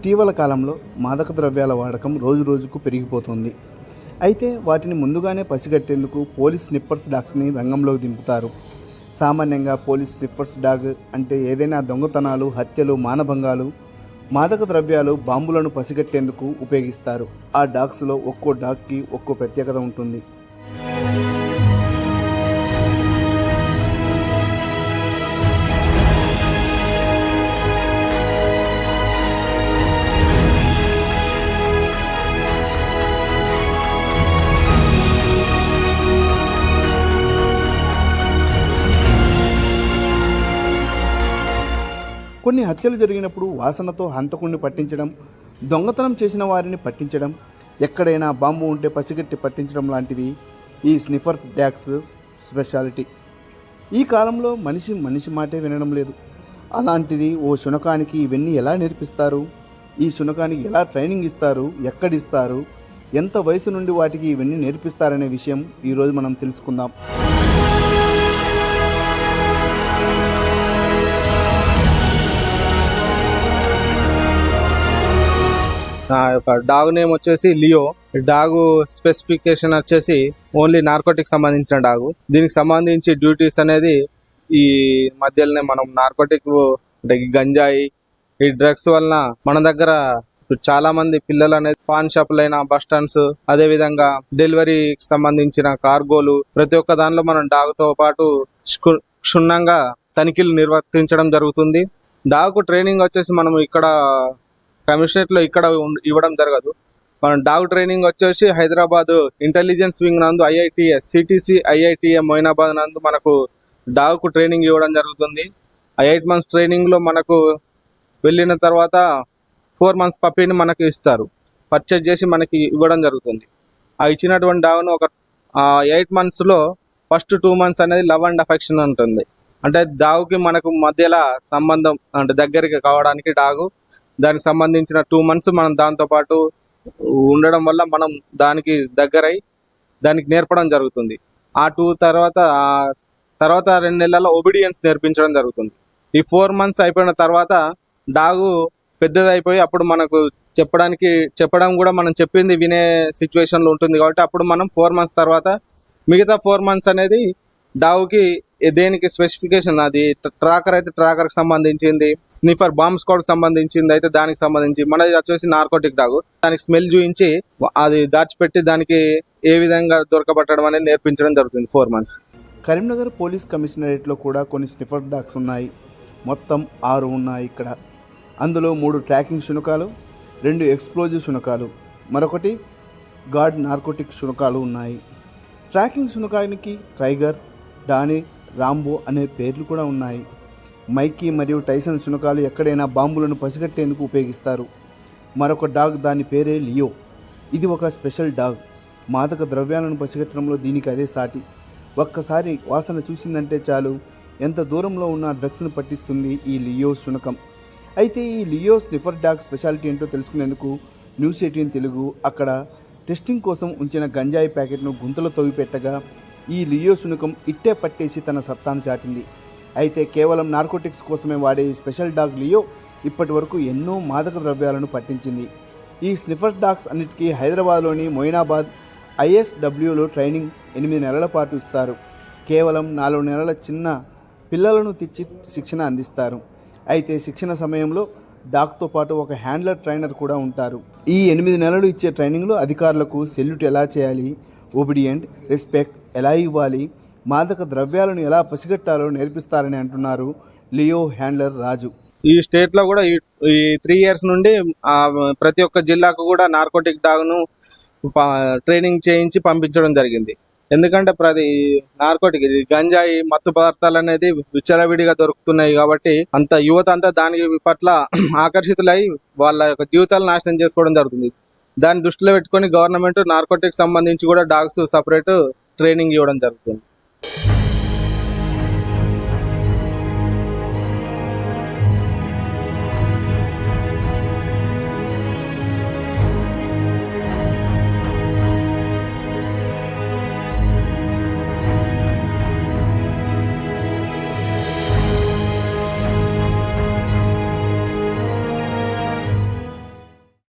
ఇటీవల కాలంలో మాదక ద్రవ్యాల వాడకం రోజు రోజుకు పెరిగిపోతుంది. అయితే వాటిని ముందుగానే పసిగట్టేందుకు పోలీస్ స్నిప్పర్స్ డాగ్స్ని రంగంలోకి దింపుతారు. సామాన్యంగా పోలీస్ స్నిప్పర్స్ డాగ్ అంటే ఏదైనా దొంగతనాలు హత్యలు మానభంగాలు మాదక ద్రవ్యాలు బాంబులను పసిగట్టేందుకు ఉపయోగిస్తారు. ఆ డాగ్స్లో ఒక్కో డాగ్కి ఒక్కో ప్రత్యేకత ఉంటుంది. కొన్ని హత్యలు జరిగినప్పుడు వాసనతో హంతకుణ్ణి పట్టించడం దొంగతనం చేసిన వారిని పట్టించడం ఎక్కడైనా బాంబు ఉంటే పసిగట్టి పట్టించడం లాంటివి ఈ స్నిఫర్ డ్యాక్స్ స్పెషాలిటీ. ఈ కాలంలో మనిషి మనిషి మాటే వినడం లేదు. అలాంటిది ఓ శునకానికి ఇవన్నీ ఎలా నేర్పిస్తారు? ఈ శునకానికి ఎలా ట్రైనింగ్ ఇస్తారు? ఎక్కడిస్తారు? ఎంత వయసు నుండి వాటికి ఇవన్నీ నేర్పిస్తారనే విషయం ఈరోజు మనం తెలుసుకుందాం. నా యొక్క డాగ్ నేమ్ వచ్చేసి లియో. డాగ్ స్పెసిఫికేషన్ వచ్చేసి ఓన్లీ నార్కోటిక్ సంబంధించిన డాగు. దీనికి సంబంధించి డ్యూటీస్ అనేది ఈ మధ్యలోనే మనం నార్కోటిక్ అంటే గంజాయి ఈ డ్రగ్స్ వలన మన దగ్గర చాలా మంది పిల్లలు అనేది పాన్ షాపులైన బస్ స్టాండ్స్ అదే విధంగా డెలివరీకి సంబంధించిన కార్గోలు ప్రతి ఒక్క దానిలో మనం డాగ్తో పాటు క్షుణ్ణంగా తనిఖీలు నిర్వర్తించడం జరుగుతుంది. డాగ్ ట్రైనింగ్ వచ్చేసి మనం ఇక్కడ కమిషనరేట్లో ఇక్కడ ఇవ్వడం జరగదు. మనం డాగ్ ట్రైనింగ్ వచ్చేసి హైదరాబాద్ ఇంటెలిజెన్స్ వింగ్ నందు ఐఐటిఎస్ సిటీసీ ఐఐటిఎం మొయినాబాద్ నందు మనకు డాగ్కు ట్రైనింగ్ ఇవ్వడం జరుగుతుంది. ఆ ఎయిట్ మంత్స్ ట్రైనింగ్లో మనకు వెళ్ళిన తర్వాత ఫోర్ మంత్స్ పప్పీని మనకు ఇస్తారు. పర్చేజ్ చేసి మనకి ఇవ్వడం జరుగుతుంది. ఆ ఇచ్చినటువంటి డాగ్ను ఒక ఎయిట్ మంత్స్లో ఫస్ట్ టూ మంత్స్ అనేది లవ్ అండ్ అఫెక్షన్ ఉంటుంది అంటే డాగుకి మనకు మధ్యలో సంబంధం అంటే దగ్గరికి కావడానికి డాగు. దానికి సంబంధించిన టూ మంత్స్ మనం దాంతో పాటు ఉండడం వల్ల మనం దానికి దగ్గరై దానికి నేర్పడం జరుగుతుంది. ఆ టూ తర్వాత తర్వాత రెండు నెలల్లో ఒబిడియన్స్ నేర్పించడం జరుగుతుంది. ఈ ఫోర్ మంత్స్ అయిపోయిన తర్వాత డాగు పెద్దదైపోయి అప్పుడు మనకు చెప్పడానికి చెప్పడం కూడా మనం చెప్పింది వినే సిచ్యువేషన్లో ఉంటుంది కాబట్టి అప్పుడు మనం ఫోర్ మంత్స్ తర్వాత మిగతా ఫోర్ మంత్స్ అనేది డావ్కి దేనికి స్పెసిఫికేషన్ అది ట్రాకర్ అయితే ట్రాకర్కి సంబంధించింది. స్నిఫర్ బాంబ్ స్క్వాడ్ సంబంధించింది అయితే దానికి సంబంధించి. మనది వచ్చేసి నార్కోటిక్ డాగ్. దానికి స్మెల్ చూపించి అది దాచిపెట్టి దానికి ఏ విధంగా దొరకబట్టడం అనేది నేర్పించడం జరుగుతుంది ఫోర్ మంత్స్. కరీంనగర్ పోలీస్ కమిషనరేట్లో కూడా కొన్ని స్నిఫర్ డాగ్స్ ఉన్నాయి. మొత్తం ఆరు ఉన్నాయి ఇక్కడ. అందులో మూడు ట్రాకింగ్ శునకాలు రెండు ఎక్స్ప్లోజివ్ శునకాలు మరొకటి గాడ్ నార్కోటిక్ శునకాలు ఉన్నాయి. ట్రాకింగ్ శునకానికి టైగర్ డానీ రాంబో అనే పేర్లు కూడా ఉన్నాయి. మైకీ మరియు టైసన్ శునకాలు ఎక్కడైనా బాంబులను పసిగట్టేందుకు ఉపయోగిస్తారు. మరొక డాగ్ దాని పేరే లియో. ఇది ఒక స్పెషల్ డాగ్. మాదక ద్రవ్యాలను పసిగట్టడంలో దీనికి అదే సాటి. ఒక్కసారి వాసన చూసిందంటే చాలు. ఎంత దూరంలో ఉన్న డ్రగ్స్ను పట్టిస్తుంది ఈ లియో శునకం. అయితే ఈ లియో స్నిఫర్ డాగ్ స్పెషాలిటీ ఏంటో తెలుసుకునేందుకు న్యూస్ ఎయిటీన్ తెలుగు అక్కడ టెస్టింగ్ కోసం ఉంచిన గంజాయి ప్యాకెట్ను గుంతలో తవ్విపెట్టగా ఈ లియో శునకం ఇట్టే పట్టేసి తన సత్తాను చాటింది. అయితే కేవలం నార్కోటిక్స్ కోసమే వాడే స్పెషల్ డాగ్ లియో ఇప్పటి వరకు ఎన్నో మాదక ద్రవ్యాలను పట్టించింది. ఈ స్నిఫర్ డాగ్స్ అన్నిటికీ హైదరాబాద్లోని మొయినాబాద్ ఐఎస్డబ్ల్యూలో ట్రైనింగ్ ఎనిమిది నెలల పాటు ఇస్తారు. కేవలం నాలుగు నెలల చిన్న పిల్లలను తెచ్చి శిక్షణ అందిస్తారు. అయితే శిక్షణ సమయంలో డాగ్తో పాటు ఒక హ్యాండ్లర్ ట్రైనర్ కూడా ఉంటారు. ఈ ఎనిమిది నెలలు ఇచ్చే ట్రైనింగ్లో అధికారులకు సెల్యూట్ ఎలా చేయాలి? ఒబిడియంట్ రెస్పెక్ట్ ఎలా ఇవ్వాలి? మాదక ద్రవ్యాలను ఎలా పసిగట్టాలో నేర్పిస్తారని అంటున్నారు లియో హ్యాండ్లర్ రాజు. ఈ స్టేట్లో కూడా ఈ- ఈ త్రీ ఇయర్స్ నుండి ప్రతి ఒక్క జిల్లాకు కూడా నార్కోటిక్ డాగ్ను ట్రైనింగ్ చేయించి పంపించడం జరిగింది. ఎందుకంటే ప్రతి నార్కోటిక్ గంజాయి మత్తు పదార్థాలు అనేది విచ్చలవిడిగా దొరుకుతున్నాయి కాబట్టి అంత యువత అంతా దాని పట్ల ఆకర్షితులై వాళ్ళ యొక్క జీవితాలు నాశనం చేసుకోవడం జరుగుతుంది. దాన్ని దృష్టిలో పెట్టుకొని గవర్నమెంట్ నార్కోటిక్ సంబంధించి కూడా డాగ్స్ సపరేట్ ట్రైనింగ్ ఇవ్వడం జరుగుతుంది.